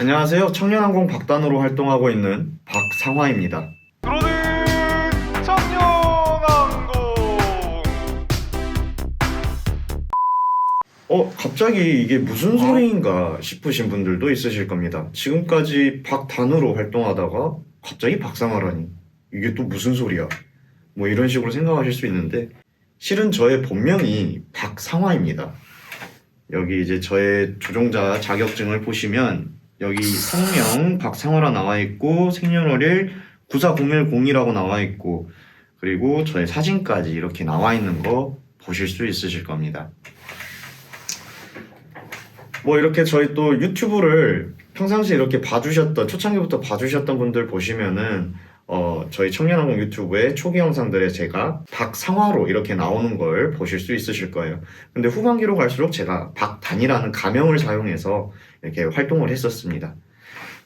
안녕하세요. 청년항공 박단으로 활동하고 있는 박상화입니다. 청년항공 어, 갑자기 이게 무슨 소리인가 싶으신 분들도 있으실 겁니다. 지금까지 박단으로 활동하다가 갑자기 박상화라니. 이게 또 무슨 소리야? 뭐 이런 식으로 생각하실 수 있는데, 실은 저의 본명이 박상화입니다. 여기 이제 저의 조종자 자격증을 보시면, 여기 성명 박상화라 나와 있고, 생년월일 94010이라고 나와 있고, 그리고 저의 사진까지 이렇게 나와 있는 거 보실 수 있으실 겁니다. 뭐 이렇게 저희 또 유튜브를 평상시에 이렇게 봐주셨던 초창기부터 봐주셨던 분들 보시면은 어 저희 청년항공 유튜브의 초기 영상들에 제가 박상화로 이렇게 나오는 걸 보실 수 있으실 거예요. 근데 후반기로 갈수록 제가 박단이라는 가명을 사용해서 이렇게 활동을 했었습니다.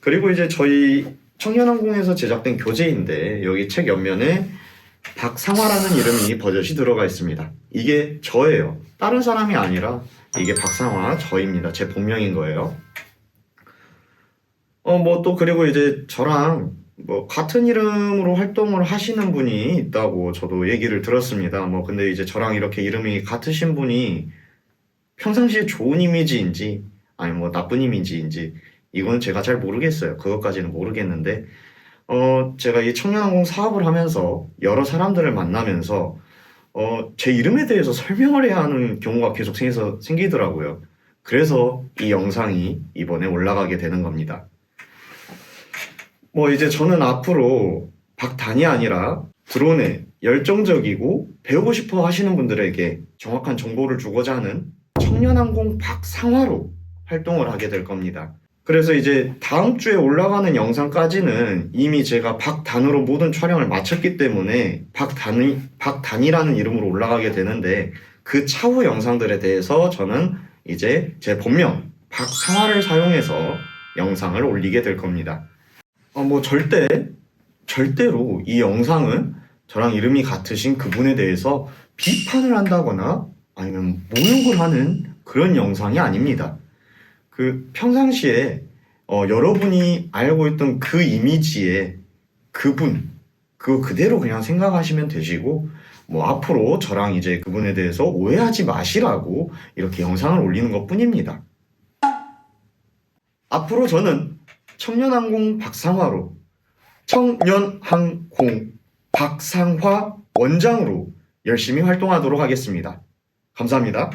그리고 이제 저희 청년항공에서 제작된 교재인데 여기 책 옆면에 박상화라는 이름이 버젓이 들어가 있습니다. 이게 저예요. 다른 사람이 아니라 이게 박상화 저입니다. 제 본명인 거예요. 어, 뭐 또 그리고 이제 저랑 뭐 같은 이름으로 활동을 하시는 분이 있다고 저도 얘기를 들었습니다. 뭐 근데 이제 저랑 이렇게 이름이 같으신 분이 평상시에 좋은 이미지인지 아니 뭐 나쁜 이미지인지 이건 제가 잘 모르겠어요. 그것까지는 모르겠는데 어 제가 이 청년항공 사업을 하면서 여러 사람들을 만나면서 어, 제 이름에 대해서 설명을 해야 하는 경우가 계속 생겨서 생기더라고요. 그래서 이 영상이 이번에 올라가게 되는 겁니다. 뭐 이제 저는 앞으로 박단이 아니라 드론에 열정적이고 배우고 싶어 하시는 분들에게 정확한 정보를 주고자 하는 청년항공 박상화로 활동을 하게 될 겁니다. 그래서 이제 다음 주에 올라가는 영상까지는 이미 제가 박단으로 모든 촬영을 마쳤기 때문에 박단이, 박단이라는 이름으로 올라가게 되는데 그 차후 영상들에 대해서 저는 이제 제 본명 박상화를 사용해서 영상을 올리게 될 겁니다. 어, 뭐 절대, 절대로 이 영상은 저랑 이름이 같으신 그분에 대해서 비판을 한다거나 아니면 모욕을 하는 그런 영상이 아닙니다. 그 평상시에 어, 여러분이 알고 있던 그 이미지의 그분 그거 그대로 그냥 생각하시면 되시고 뭐 앞으로 저랑 이제 그분에 대해서 오해하지 마시라고 이렇게 영상을 올리는 것 뿐입니다. 앞으로 저는 청년항공 박상화로 청년항공 박상화 원장으로 열심히 활동하도록 하겠습니다. 감사합니다.